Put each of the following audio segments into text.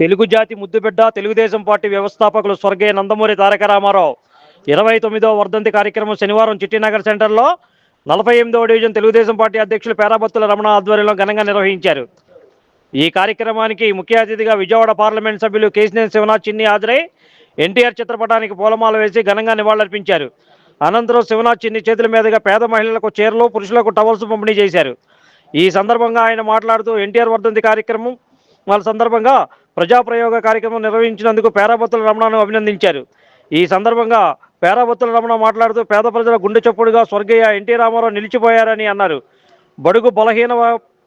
తెలుగు జాతి ముద్దుబిడ్డ తెలుగుదేశం పార్టీ వ్యవస్థాపకులు స్వర్గీయ నందమూరి తారక రామారావు. ఇరవై తొమ్మిదవ వర్ధంతి కార్యక్రమం శనివారం చిట్టినగర్ సెంటర్లో నలభై ఎనిమిదవ డివిజన్ తెలుగుదేశం పార్టీ అధ్యక్షులు పేరాబత్తుల రమణ ఆధ్వర్యంలో ఘనంగా నిర్వహించారు. ఈ కార్యక్రమానికి ముఖ్య అతిథిగా విజయవాడ పార్లమెంట్ సభ్యులు కేసినేని శివనాథ్ చిన్ని హాజరై ఎన్టీఆర్ చిత్రపటానికి పూలమాల వేసి ఘనంగా నివాళులర్పించారు. అనంతరం శివనాథ్ చిన్ని చేతుల మీదుగా పేద మహిళలకు చీరలు పురుషులకు టవల్స్ పంపిణీ చేశారు. ఈ సందర్భంగా ఆయన మాట్లాడుతూ ఎన్టీఆర్ వర్ధంతి కార్యక్రమం వాళ్ళ సందర్భంగా ప్రజాప్రయోగ కార్యక్రమం నిర్వహించినందుకు పేరాబత్తుల రమణను అభినందించారు. ఈ సందర్భంగా పేరాబత్తుల రమణ మాట్లాడుతూ పేద ప్రజల గుండె చప్పుడుగా స్వర్గీయ ఎన్టీ రామారావు నిలిచిపోయారని అన్నారు. బడుగు బలహీన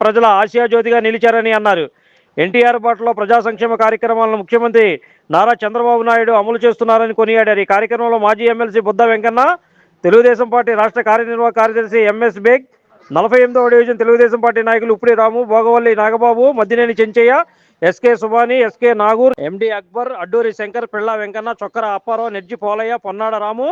ప్రజల ఆసియాజ్యోతిగా నిలిచారని అన్నారు. ఎన్టీఆర్ బాటలో ప్రజా సంక్షేమ కార్యక్రమాలను ముఖ్యమంత్రి నారా చంద్రబాబు నాయుడు అమలు చేస్తున్నారని కొనియాడారు. ఈ కార్యక్రమంలో మాజీ ఎమ్మెల్సీ బుద్ధ వెంకన్న తెలుగుదేశం పార్టీ రాష్ట్ర కార్యనిర్వాహక కార్యదర్శి ఎంఎస్ బేగ్ నలభై ఎనిమిదవ డివిజన్ తెలుగుదేశం పార్టీ నాయకులు Uppudi Ramu Bhogavalli Nagababu Maddineni Chenchaiah SK Subani SK Nagur MD Akbar Adduri Shankar Pilla Venkanna Chokkara Apparao Nerji Polaiah Ponnada Ramu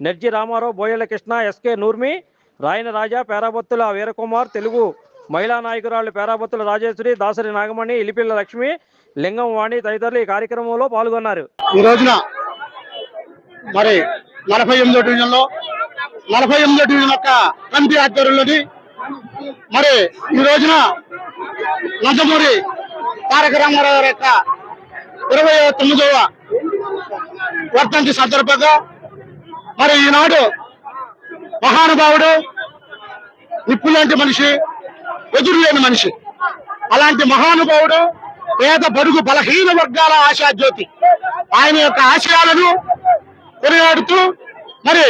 Nerji Ramarao Boyala Krishna SK Noormi Rayana Raja Perabattula Veerakumar Telugu మహిళా నాయకురాలు పేరాబత్తుల రాజేశ్వరి దాసరి నాగమణి ఇలిపిల్ల లక్ష్మి లింగం వాణి తదితరులు ఈ కార్యక్రమంలో పాల్గొన్నారు. ఈ రోజున మరి నలభై ఎనిమిదో డివిజన్లో నలభై ఎనిమిదో డివిజన్ యొక్క కమిటీ ఆధ్వర్యంలోని మరి ఈ రోజున నందమూరి తారక రామారావు యొక్క ఇరవై తొమ్మిదవ వర్ధంతి సందర్భంగా మరి ఈనాడు మహానుభావుడు నిప్పులాంటి మనిషి ఎదురు లేని మనిషి. అలాంటి మహానుభావుడు పేద బడుగు బలహీన వర్గాల ఆశాజ్యోతి. ఆయన యొక్క ఆశయాలను కొనియాడుతూ మరి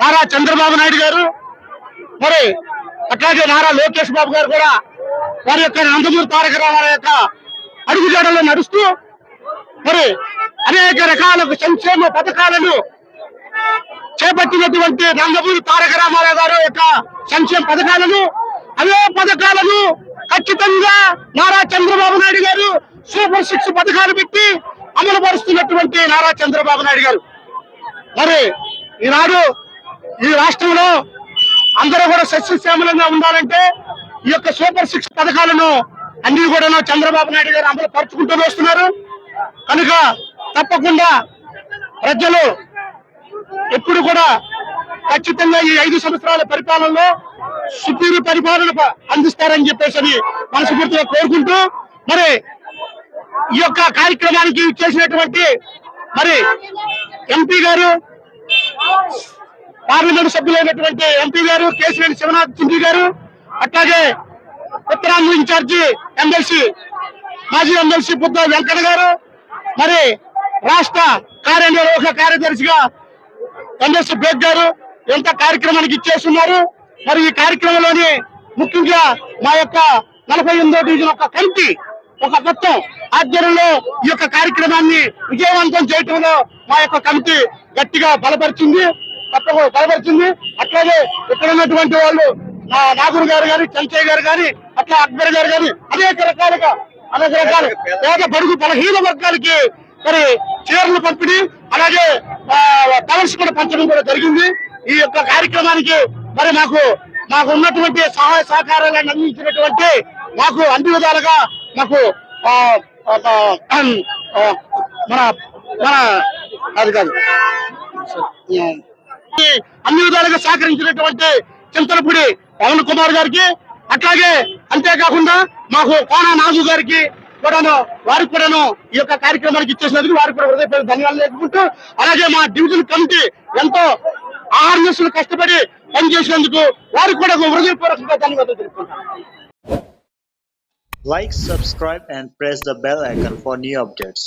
నారా చంద్రబాబు నాయుడు గారు మరి అట్లాగే నారా లోకేష్ బాబు గారు కూడా వారి యొక్క నందమూరి తారక రామారావు యొక్క అడుగుజాడల్లో నడుస్తూ మరి అనేక రకాల సంక్షేమ పథకాలను చేపట్టినటువంటి నందమూరి తారక రామారావు గారు యొక్క సంక్షేమ పథకాలను అవే పథకాలను ఖచ్చితంగా నారా చంద్రబాబు నాయుడు గారు సూపర్ సిక్స్ పథకాలు పెట్టి అమలు పరుస్తున్నటువంటి నారా చంద్రబాబు నాయుడు గారు. మరి ఈనాడు ఈ రాష్ట్రంలో అందరూ కూడా సస్యశ్యామలంగా ఉండాలంటే ఈ యొక్క సూపర్ సిక్స్ పథకాలను అన్ని కూడా చంద్రబాబు నాయుడు గారు అమలు పరుచుకుంటూ వస్తున్నారు. కనుక తప్పకుండా ప్రజలు ఎప్పుడు కూడా ఖచ్చితంగా ఈ ఐదు సంవత్సరాల పరిపాలనలో సుపీరి పరిపాలన అందిస్తారని చెప్పేసి అని మనస్ఫూర్తిగా కోరుకుంటూ మరి ఈ యొక్క కార్యక్రమానికి చేసినటువంటి మరి ఎంపీ గారు పార్లమెంట్ సభ్యులైనటువంటి ఎంపీ గారు కేసీఆర్ శివనాథ్ చిండి గారు అట్లాగే ఉత్తరాంధ్ర ఇన్ఛార్జి ఎమ్మెల్సీ మాజీ ఎమ్మెల్సీ బుద్ధ వెంకట గారు మరి రాష్ట్ర కార్యనిర్వాహక కార్యదర్శిగా ఎమ్మెల్సీ బేగ్ గారు ఎంత కార్యక్రమానికి ఇచ్చేస్తున్నారు. మరి ఈ కార్యక్రమంలోని ముఖ్యంగా మా యొక్క నలభై ఎనిమిదో డివిజన్ యొక్క కమిటీ ఒక మొత్తం ఆధ్వర్యంలో ఈ యొక్క కార్యక్రమాన్ని విజయవంతం చేయటంలో మా యొక్క కమిటీ గట్టిగా బలపరిచింది బలపరిచింది. అట్లాగే ఇక్కడ ఉన్నటువంటి వాళ్ళు నాగూర్ గారు గాని చంచయ్య గారు గాని అట్లా అక్బర్ గారు గాని అనేక రకాలుగా అనేక రకాలు పేద బడుగు బలహీన వర్గాలకి మరి చీరలు పంపిణీ అలాగే టవర్స్ కూడా పంచడం కూడా జరిగింది. ఈ యొక్క కార్యక్రమానికి మరి మాకు మాకు ఉన్నటువంటి సహాయ సహకారాలను అందించినటువంటి మాకు అన్ని విధాలుగా మాకు మన మన అది కాదు. ఈ అన్ని విధాలుగా సహకరించినటువంటి చింతలపూడి పవన్ కుమార్ గారికి అట్లాగే అంతేకాకుండా మాకు కోన నాజు గారికి కూడాను వారికి కూడాను ఈ యొక్క కార్యక్రమానికి ఇచ్చేసినందుకు వారికి కూడా హృదయపూర్వక ధన్యవాదాలు లేకుంటూ అలాగే మా డివిజన్ కమిటీ ఎంతో ఆహార్నిస్తులు కష్టపడి పనిచేసినందుకు వారికి కూడా హృదయపూర్వకంగా ధన్యవాదాలు తెలుపుకుంటాను Like, subscribe, and press the bell icon for new updates.